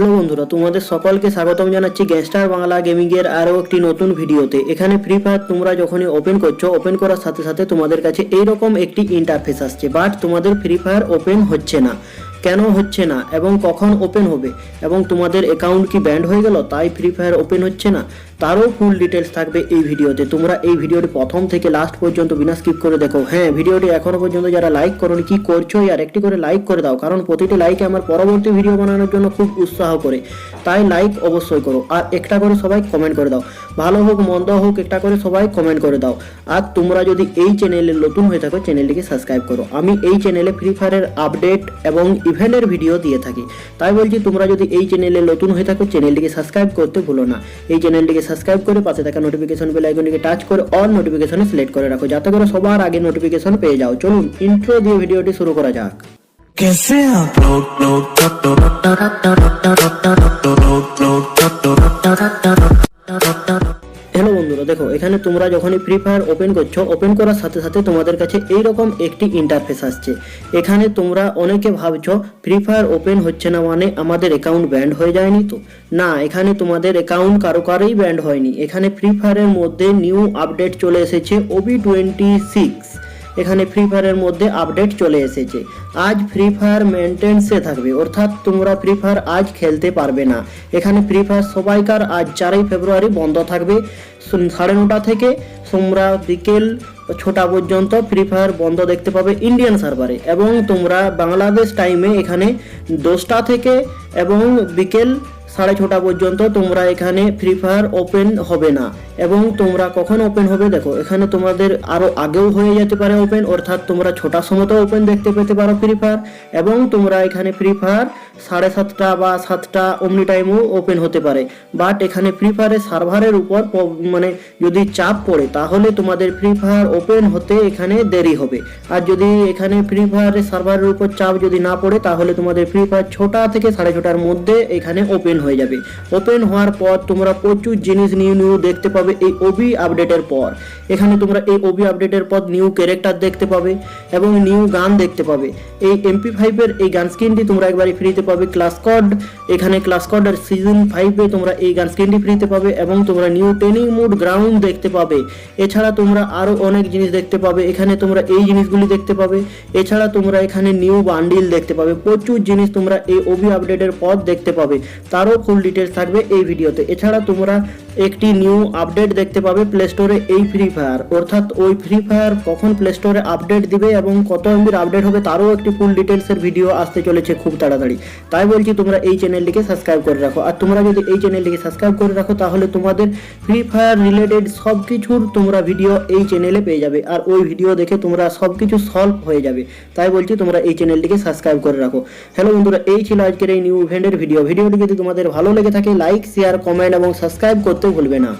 Hello বন্ধুরা, তোমাদের সকলকে স্বাগতম জানাচ্ছি গ্যাংস্টার বাংলা গেমিং এর আরও একটি নতুন ভিডিওতে। এখানে ফ্রি ফায়ার তোমরা যখনই ওপেন করছ ওপেন করার সাথে সাথে তোমাদের কাছে এইরকম একটি ইন্টারফেস আসছে বাট তোমাদের ফ্রি ফায়ার ওপেন হচ্ছে না। কেন হচ্ছে না এবং কখন ওপেন হবে? এবং তোমাদের অ্যাকাউন্ট কি ব্যান্ড হয়ে গেল? তাই ফ্রি ফায়ার ওপেন হচ্ছে না? তারও ফুল ডিটেলস থাকবে এই ভিডিওতে। তোমরা এই ভিডিওটি প্রথম থেকে লাস্ট পর্যন্ত বিনা স্কিপ করে দেখো। হ্যাঁ ভিডিওটি এখনও পর্যন্ত যারা লাইক করোনি, কি করছ আর একটি করে লাইক করে দাও। কারণ প্রতিটি লাইকে আমার পরবর্তী ভিডিও বানানোর জন্য খুব উৎসাহ করে। তাই লাইক অবশ্যই করো। আর একটা করে সবাই কমেন্ট করে দাও। ভালো হোক, মন্দ হোক, একটা করে সবাই কমেন্ট করে দাও। আর তোমরা যদি এই চ্যানেলে নতুন হয়ে থাকো চ্যানেলটিকে সাবস্ক্রাইব করো। আমি এই চ্যানেলে ফ্রি ফায়ারের আপডেট এবং ইভেন্টের ভিডিও দিয়ে থাকি তাই বলছি তোমরা যদি এই চ্যানেলে নতুন হয়ে থাকো চ্যানেলটিকে সাবস্ক্রাইব করতে ভুলো না এই চ্যানেলটিকে সাবস্ক্রাইব করে পাশে থাকা নোটিফিকেশন বেল আইকনটিকে টাচ করে অল নোটিফিকেশনে সিলেক্ট করে রাখো যাতে করে সবার আগে নোটিফিকেশন পেয়ে যাও চলুন ইন্ট্রো দিয়ে ভিডিওটি শুরু করা যাক कैसे आप लोग लोग এখানে তোমরা যখনই ফ্রি ফায়ার ওপেন করছ ওপেন করার সাথে সাথে তোমাদের কাছে এইরকম একটি ইন্টারফেস আসছে। এখানে তোমরা অনেকে ভাবছ ফ্রি ফায়ার ওপেন হচ্ছে না মানে আমাদের অ্যাকাউন্ট ব্যান্ড হয়ে যায়নি তো? না, এখানে তোমাদের অ্যাকাউন্ট কারও কারোই ব্যান্ড হয়নি। এখানে ফ্রি ফায়ারের মধ্যে নিউ আপডেট চলে এসেছে ওবি টোয়েন্টি সিক্স এখানে ফ্রি ফায়ারের মধ্যে আপডেট চলে এসেছে। আজ ফ্রি ফায়ার মেনটেন্সে থাকবে। অর্থাৎ তোমরা ফ্রি ফায়ার আজ খেলতে পারবে না। এখানে ফ্রি ফায়ার সবাইকার আজ চারই ফেব্রুয়ারি বন্ধ থাকবে। সাড়ে নটা থেকে তোমরা বিকেল ছটা পর্যন্ত ফ্রি ফায়ার বন্ধ দেখতে পাবে ইন্ডিয়ান সার্ভারে এবং তোমরা বাংলাদেশ টাইমে এখানে দশটা থেকে এবং বিকেল সাড়ে ছটা পর্যন্ত তোমরা এখানে ফ্রি ফায়ার ওপেন হবে না। এবং তোমরা কখন ওপেন হবে দেখো, এখানে তোমাদের আরও আগেও হয়ে যেতে পারে ওপেন অর্থাৎ তোমরা ছটার সময় ওপেন দেখতে পেতে পারো ফ্রি ফায়ার এবং তোমরা এখানে ফ্রি ফায়ার সাড়ে সাতটা বা সাতটা অমনি টাইমও ওপেন হতে পারে। বাট এখানে ফ্রি ফায়ারের সার্ভারের উপর মানে যদি চাপ পড়ে, তাহলে তোমাদের ফ্রি ফায়ার ওপেন হতে এখানে দেরি হবে। আর যদি এখানে ফ্রি ফায়ারের সার্ভারের উপর চাপ যদি না পড়ে, তাহলে তোমাদের ফ্রি ফায়ার ছটা থেকে সাড়ে ছটার মধ্যে এখানে ওপেন হয়ে যাবে। ওপেন হওয়ার পর তোমরা প্রচুর জিনিস নিউ নিউ দেখতে পাবে এই ওবি আপডেটের পর। এখানে তোমরা এই ওবি আপডেটের পর নিউ ক্যারেক্টার দেখতে পাবে এবং নিউ গান দেখতে পাবে। এই এমপি ফাইভের এই গান স্কিনটি তোমরা একবারে ফ্রিতে পাবে। ক্লাস কড এখানে ক্লাস কডের সিজন ফাইভে তোমরা এই গান স্কিনটি ফ্রিতে পাবে এবং তোমরা নিউ ট্রেনিং মুড গ্রাউন্ড দেখতে পাবে। এছাড়া তোমরা আরও অনেক জিনিস দেখতে পাবে। এখানে তোমরা এই জিনিসগুলি দেখতে পাবে। এছাড়া তোমরা এখানে নিউ বান্ডিল দেখতে পাবে। প্রচুর জিনিস তোমরা এই ওবি আপডেটের পর দেখতে পাবে। তারও ফুল ডিটেলস থাকবে এই ভিডিওতে এছাড়া তোমরা একটি নিউ আপডেট দেখতে পাবে প্লে স্টোরে এই ফ্রি ফায়ার অর্থাৎ ওই ফ্রি ফায়ার কখন প্লে স্টোরে আপডেট দিবে এবং কত এমবির আপডেট হবে তারও একটি ফুল ডিটেলসের ভিডিও আসতে চলেছে খুব তাড়াতাড়ি। তাই বলছি তোমরা এই চ্যানেলটিকে সাবস্ক্রাইব করে রাখো। আর তোমরা যদি এই চ্যানেলটিকে সাবস্ক্রাইব করে রাখো, তাহলে তোমাদের ফ্রি ফায়ার রিলেটেড সব কিছুর তোমরা ভিডিও এই চ্যানেলে পেয়ে যাবে। আর ওই ভিডিও দেখে তোমরা সব কিছু সলভ হয়ে যাবে। তাই বলছি তোমরা এই চ্যানেলটিকে সাবস্ক্রাইব করে রাখো। হ্যালো বন্ধুরা, এই ছিল আজকের এই নিউ ইভেন্টের ভিডিও ভিডিওটি যদি তোমাদের ভালো লেগে থাকে লাইক শেয়ার কমেন্ট এবং সাবস্ক্রাইব করতে ভুলবে না